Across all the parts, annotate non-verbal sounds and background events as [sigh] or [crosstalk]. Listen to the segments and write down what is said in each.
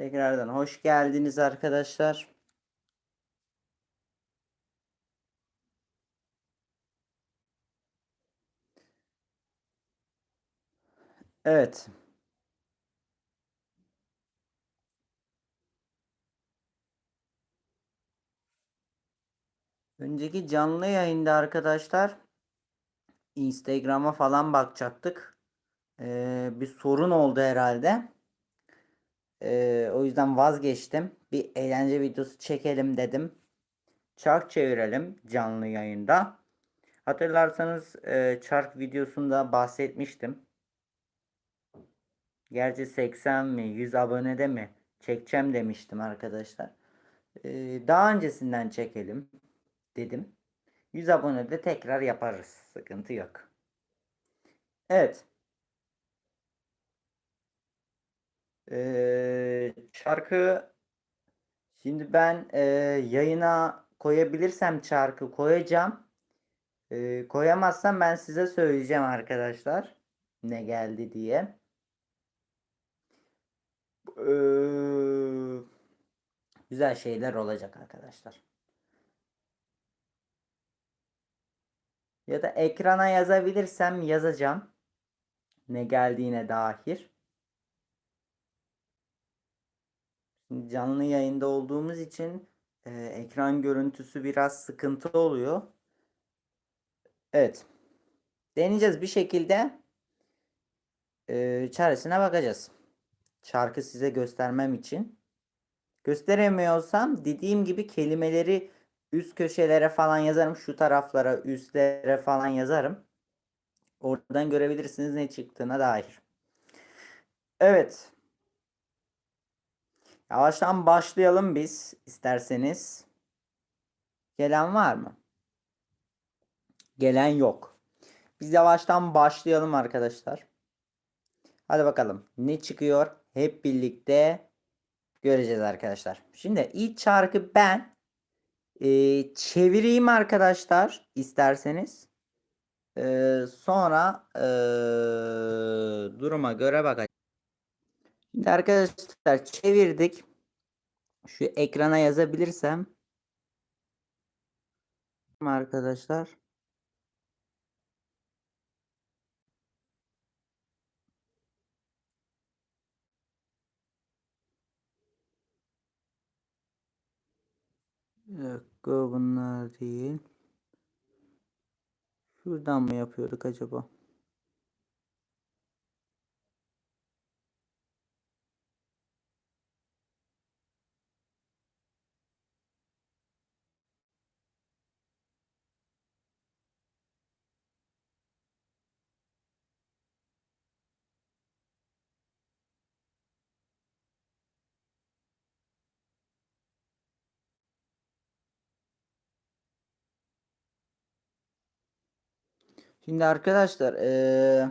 Tekrardan hoş geldiniz arkadaşlar. Evet. Önceki canlı yayında arkadaşlar Instagram'a falan bakacaktık. Ee, bir sorun oldu herhalde. Ee, o yüzden vazgeçtim. Bir eğlence videosu çekelim dedim. Çark çevirelim canlı yayında. Hatırlarsanız e, çark videosunda bahsetmiştim. Gerçi 80 mi 100 abonede mi çekeceğim demiştim arkadaşlar. Ee, daha öncesinden çekelim dedim. 100 abonede tekrar yaparız. Sıkıntı yok. Evet. Ee, şarkı şimdi ben e, yayına koyabilirsem şarkı koyacağım. Ee, koyamazsam ben size söyleyeceğim arkadaşlar. Ne geldi diye. Ee, güzel şeyler olacak arkadaşlar. Ya da ekrana yazabilirsem yazacağım. Ne geldiğine dair. Şimdi canlı yayında olduğumuz için e, ekran görüntüsü biraz sıkıntı oluyor. Evet. Deneyeceğiz bir şekilde e, çaresine bakacağız. Şarkı size göstermem için. Gösteremiyorsam dediğim gibi kelimeleri üst köşelere falan yazarım. Şu taraflara, üstlere falan yazarım. Oradan görebilirsiniz ne çıktığına dair. Evet. Yavaştan başlayalım biz isterseniz. Gelen var mı? Gelen yok. Biz yavaştan başlayalım arkadaşlar. Hadi bakalım ne çıkıyor hep birlikte göreceğiz arkadaşlar. Şimdi ilk şarkı ben e, çevireyim arkadaşlar isterseniz. E, sonra e, duruma göre bakacağız. Şimdi arkadaşlar çevirdik. Şu ekrana yazabilirsem. Arkadaşlar. Bir dakika bunlar değil. Şuradan mı yapıyorduk acaba? Şimdi arkadaşlar eee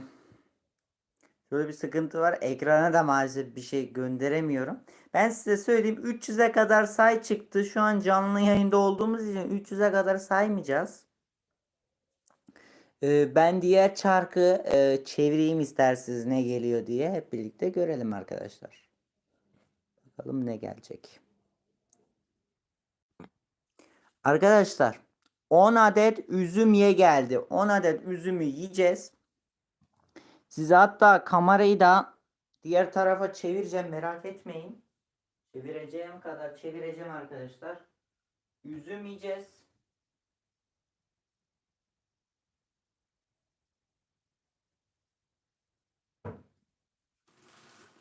şöyle bir sıkıntı var. Ekrana da maalesef bir şey gönderemiyorum. Ben size söyleyeyim 300'e kadar say çıktı. Şu an canlı yayında olduğumuz için 300'e kadar saymayacağız. Eee, ben diğer çarkı eee, çevireyim isterseniz ne geliyor diye hep birlikte görelim arkadaşlar. Bakalım ne gelecek. Arkadaşlar 10 adet üzüm ye geldi. 10 adet üzümü yiyeceğiz. Size hatta kamerayı da diğer tarafa çevireceğim merak etmeyin. Çevireceğim kadar çevireceğim arkadaşlar. Üzüm yiyeceğiz.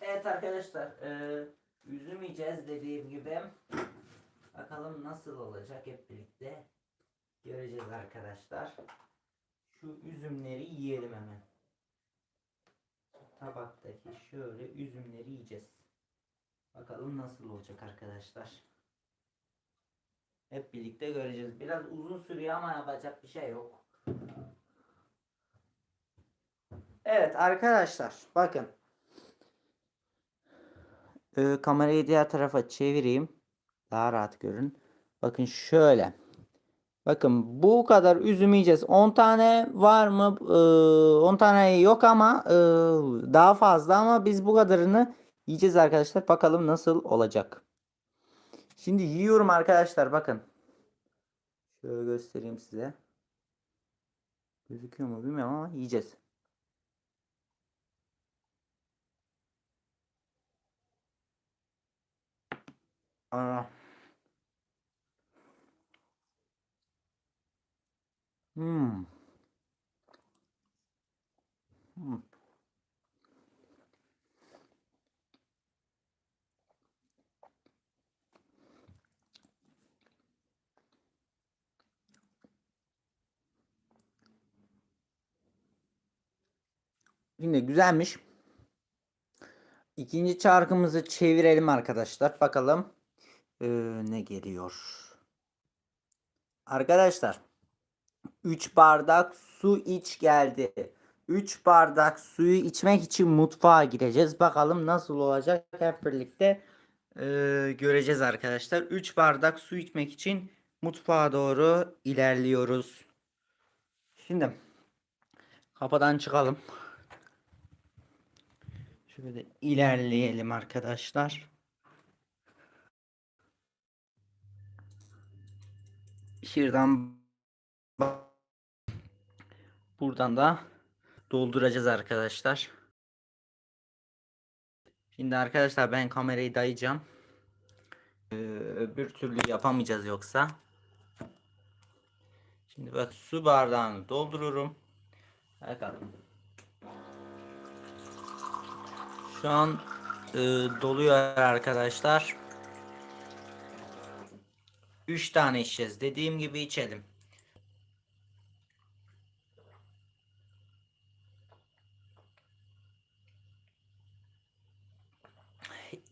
Evet arkadaşlar eee, üzüm yiyeceğiz dediğim gibi. Bakalım nasıl olacak hep birlikte göreceğiz arkadaşlar. Şu üzümleri yiyelim hemen. Tabaktaki şöyle üzümleri yiyeceğiz. Bakalım nasıl olacak arkadaşlar. Hep birlikte göreceğiz. Biraz uzun sürüyor ama yapacak bir şey yok. Evet arkadaşlar bakın. Ee, kamerayı diğer tarafa çevireyim. Daha rahat görün. Bakın şöyle. Bakın bu kadar üzüm yiyeceğiz. 10 tane var mı? Ee, 10 tane yok ama e, daha fazla ama biz bu kadarını yiyeceğiz arkadaşlar. Bakalım nasıl olacak. Şimdi yiyorum arkadaşlar bakın. Şöyle göstereyim size. Gözüküyor mu bilmiyorum ama yiyeceğiz. Aa. Hmm. Hmm. Yine güzelmiş. İkinci çarkımızı çevirelim arkadaşlar. Bakalım ee, ne geliyor. Arkadaşlar 3 bardak su iç geldi. 3 bardak suyu içmek için mutfağa gireceğiz. Bakalım nasıl olacak hep birlikte ee, göreceğiz arkadaşlar. 3 bardak su içmek için mutfağa doğru ilerliyoruz. Şimdi kapıdan çıkalım. Şöyle ilerleyelim arkadaşlar. Şuradan buradan da dolduracağız arkadaşlar. Şimdi arkadaşlar ben kamerayı dayayacağım. Ee, öbür türlü yapamayacağız yoksa. Şimdi bak su bardağını doldururum. Bakalım. Şu an e, doluyor arkadaşlar. 3 tane içeceğiz. Dediğim gibi içelim.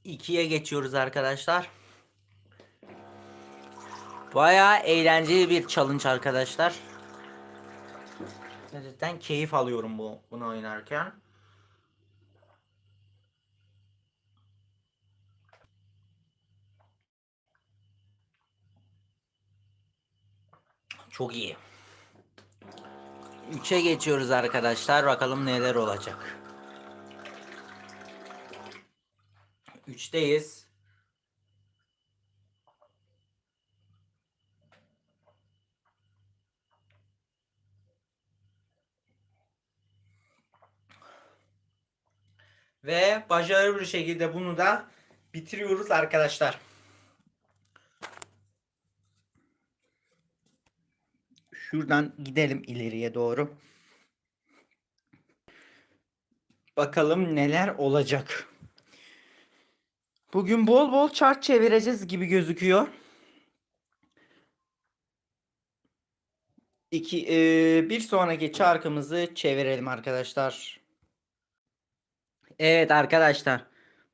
İkiye geçiyoruz arkadaşlar. Bayağı eğlenceli bir challenge arkadaşlar. Gerçekten keyif alıyorum bu bunu oynarken. Çok iyi. 3'e geçiyoruz arkadaşlar. Bakalım neler olacak. 3'teyiz. Ve başarılı bir şekilde bunu da bitiriyoruz arkadaşlar. Şuradan gidelim ileriye doğru. Bakalım neler olacak. Bugün bol bol çark çevireceğiz gibi gözüküyor. İki, e, bir sonraki çarkımızı çevirelim arkadaşlar. Evet arkadaşlar.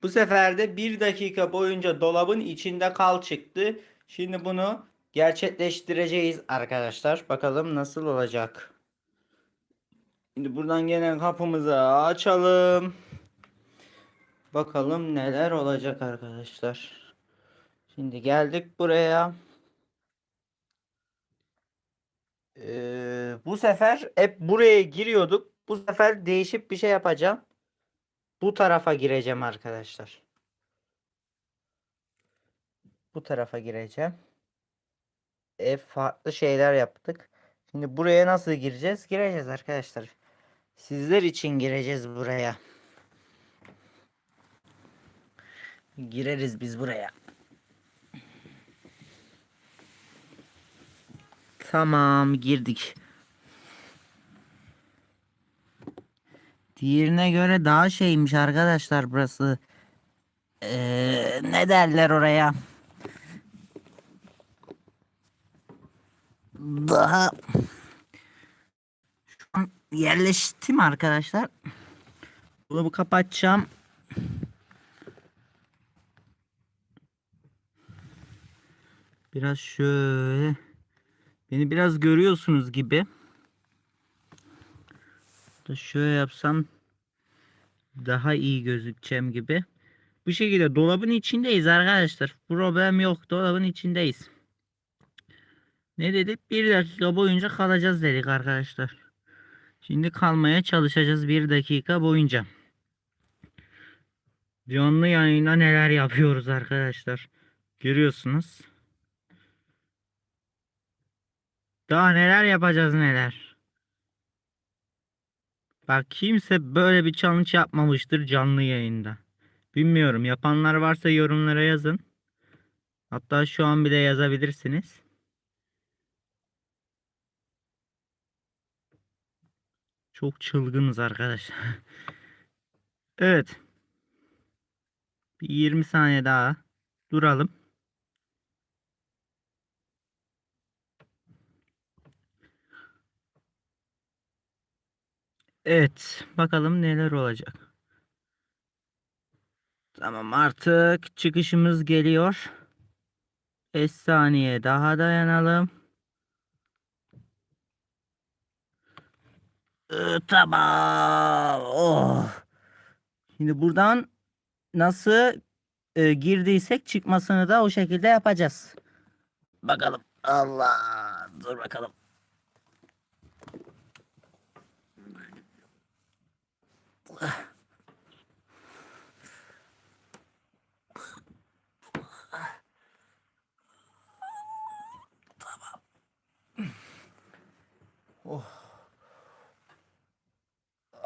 Bu sefer de bir dakika boyunca dolabın içinde kal çıktı. Şimdi bunu gerçekleştireceğiz arkadaşlar. Bakalım nasıl olacak. Şimdi buradan gelen kapımızı açalım. Bakalım neler olacak arkadaşlar. Şimdi geldik buraya. Ee, bu sefer hep buraya giriyorduk. Bu sefer değişip bir şey yapacağım. Bu tarafa gireceğim arkadaşlar. Bu tarafa gireceğim. E, farklı şeyler yaptık. Şimdi buraya nasıl gireceğiz? Gireceğiz arkadaşlar. Sizler için gireceğiz buraya. Gireriz biz buraya. Tamam girdik. Diğerine göre daha şeymiş arkadaşlar burası. Ee, ne derler oraya? Daha şu an yerleştim arkadaşlar. Bunu kapatacağım. Biraz şöyle. Beni biraz görüyorsunuz gibi. Da şöyle yapsam daha iyi gözükeceğim gibi. Bu şekilde dolabın içindeyiz arkadaşlar. Problem yok. Dolabın içindeyiz. Ne dedik? Bir dakika boyunca kalacağız dedik arkadaşlar. Şimdi kalmaya çalışacağız bir dakika boyunca. Canlı yayında neler yapıyoruz arkadaşlar. Görüyorsunuz. Daha neler yapacağız neler. Bak kimse böyle bir challenge yapmamıştır canlı yayında. Bilmiyorum yapanlar varsa yorumlara yazın. Hatta şu an bile yazabilirsiniz. Çok çılgınız arkadaşlar. [laughs] Evet. Bir 20 saniye daha duralım. Evet, bakalım neler olacak. Tamam artık çıkışımız geliyor. 5 saniye daha dayanalım. Ee, tamam. Oh. Şimdi buradan nasıl e, girdiysek çıkmasını da o şekilde yapacağız. Bakalım. Allah. Dur bakalım.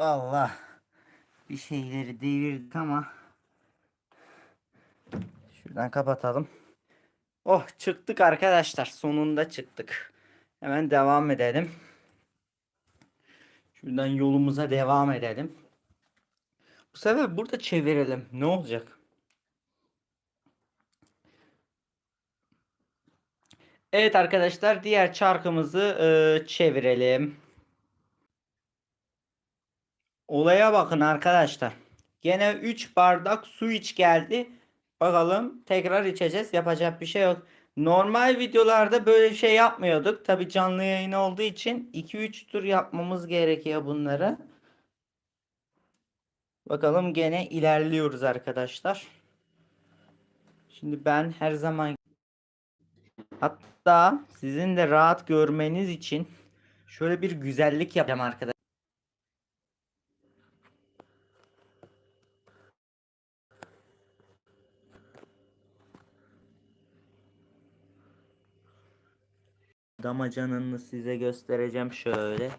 Allah. Bir şeyleri devirdik ama. Şuradan kapatalım. Oh çıktık arkadaşlar. Sonunda çıktık. Hemen devam edelim. Şuradan yolumuza devam edelim. Bu sefer burada çevirelim. Ne olacak? Evet arkadaşlar diğer çarkımızı e, çevirelim. Olaya bakın arkadaşlar. Gene 3 bardak su iç geldi. Bakalım tekrar içeceğiz. Yapacak bir şey yok. Normal videolarda böyle şey yapmıyorduk. Tabi canlı yayın olduğu için 2-3 tur yapmamız gerekiyor bunları. Bakalım gene ilerliyoruz arkadaşlar. Şimdi ben her zaman hatta sizin de rahat görmeniz için şöyle bir güzellik yapacağım arkadaşlar. Damacanını size göstereceğim şöyle.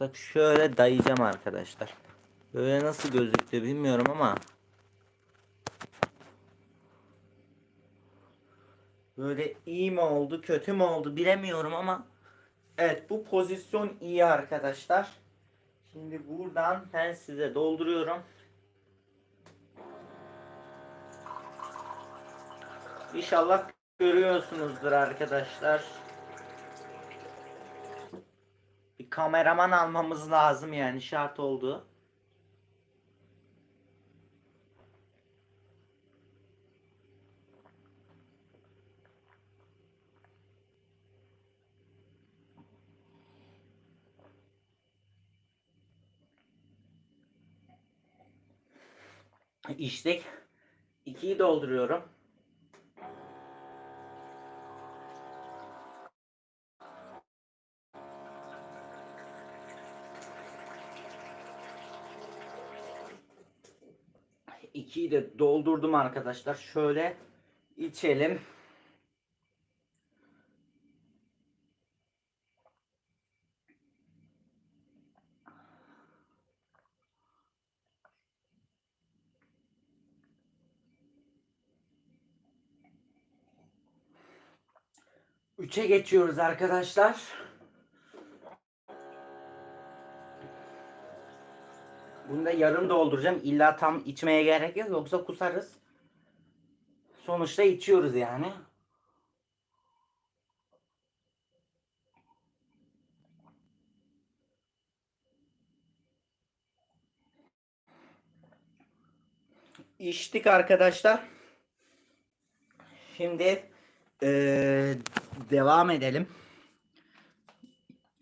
Yapsak şöyle dayayacağım arkadaşlar. Böyle nasıl gözüktü bilmiyorum ama Böyle iyi mi oldu, kötü mü oldu bilemiyorum ama evet bu pozisyon iyi arkadaşlar. Şimdi buradan ben size dolduruyorum. İnşallah görüyorsunuzdur arkadaşlar. Bir kameraman almamız lazım yani şart oldu. İçtik. 2'yi dolduruyorum. İkiyi de doldurdum arkadaşlar. Şöyle içelim. Üçe geçiyoruz arkadaşlar. Bunu da yarım dolduracağım. İlla tam içmeye gerek yok. Yoksa kusarız. Sonuçta içiyoruz yani. İçtik arkadaşlar. Şimdi eee, devam edelim.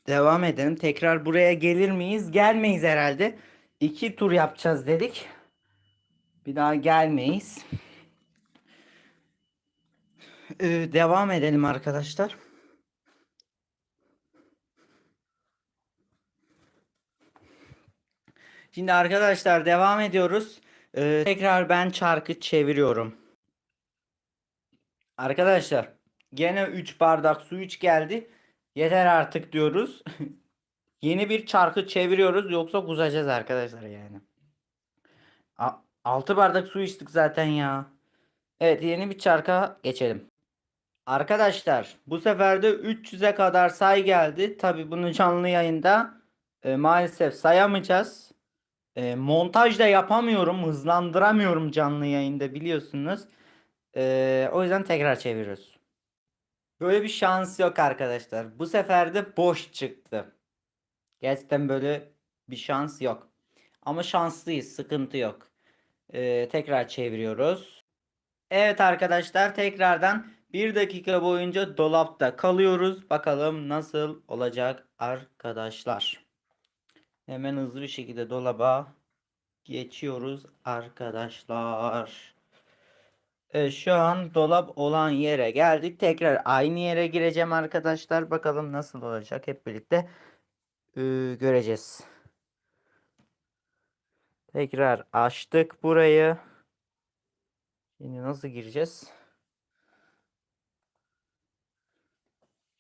Devam edelim. Tekrar buraya gelir miyiz? Gelmeyiz herhalde iki tur yapacağız dedik. Bir daha gelmeyiz. Ee, devam edelim arkadaşlar. Şimdi arkadaşlar devam ediyoruz. Ee, tekrar ben çarkı çeviriyorum. Arkadaşlar gene 3 bardak su iç geldi. Yeter artık diyoruz. [laughs] Yeni bir çarkı çeviriyoruz yoksa kusacağız arkadaşlar yani. 6 bardak su içtik zaten ya. Evet yeni bir çarka geçelim. Arkadaşlar bu sefer de 300'e kadar say geldi. Tabi bunu canlı yayında e, maalesef sayamayacağız. E, montaj da yapamıyorum. Hızlandıramıyorum canlı yayında biliyorsunuz. E, o yüzden tekrar çeviriyoruz. Böyle bir şans yok arkadaşlar. Bu sefer de boş çıktı. Gerçekten böyle bir şans yok. Ama şanslıyız. Sıkıntı yok. E, tekrar çeviriyoruz. Evet arkadaşlar tekrardan bir dakika boyunca dolapta kalıyoruz. Bakalım nasıl olacak arkadaşlar. Hemen hızlı bir şekilde dolaba geçiyoruz arkadaşlar. Evet, şu an dolap olan yere geldik. Tekrar aynı yere gireceğim arkadaşlar. Bakalım nasıl olacak hep birlikte e, göreceğiz. Tekrar açtık burayı. Şimdi nasıl gireceğiz?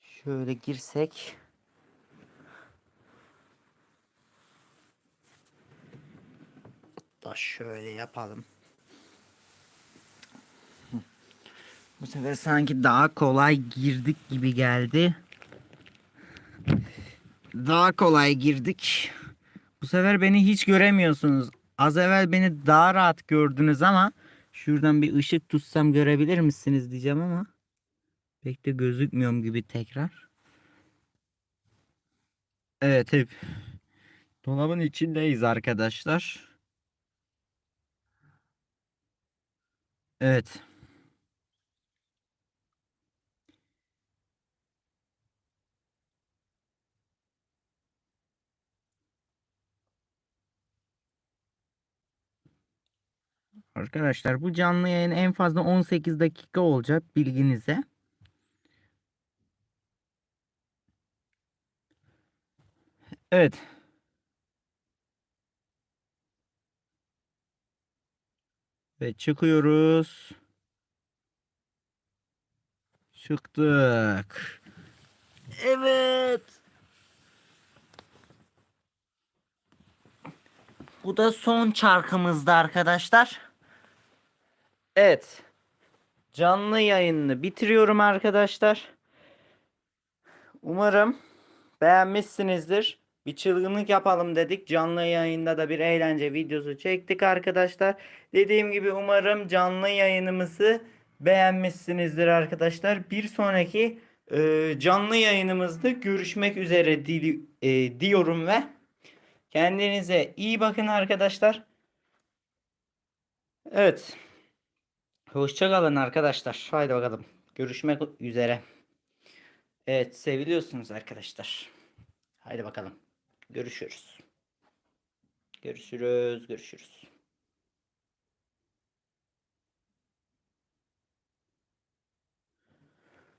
Şöyle girsek. Da şöyle yapalım. Bu sefer sanki daha kolay girdik gibi geldi. Daha kolay girdik. Bu sefer beni hiç göremiyorsunuz. Az evvel beni daha rahat gördünüz ama şuradan bir ışık tutsam görebilir misiniz diyeceğim ama pek de gözükmüyorum gibi tekrar. Evet hep dolabın içindeyiz arkadaşlar. Evet. Arkadaşlar bu canlı yayın en fazla 18 dakika olacak bilginize. Evet. Ve çıkıyoruz. Çıktık. Evet. Bu da son çarkımızdı arkadaşlar. Evet. Canlı yayını bitiriyorum arkadaşlar. Umarım beğenmişsinizdir. Bir çılgınlık yapalım dedik. Canlı yayında da bir eğlence videosu çektik arkadaşlar. Dediğim gibi umarım canlı yayınımızı beğenmişsinizdir arkadaşlar. Bir sonraki e, canlı yayınımızda görüşmek üzere dili, e, diyorum ve kendinize iyi bakın arkadaşlar. Evet. Hoşçakalın arkadaşlar. Haydi bakalım. Görüşmek üzere. Evet seviliyorsunuz arkadaşlar. Haydi bakalım. Görüşürüz. Görüşürüz. Görüşürüz.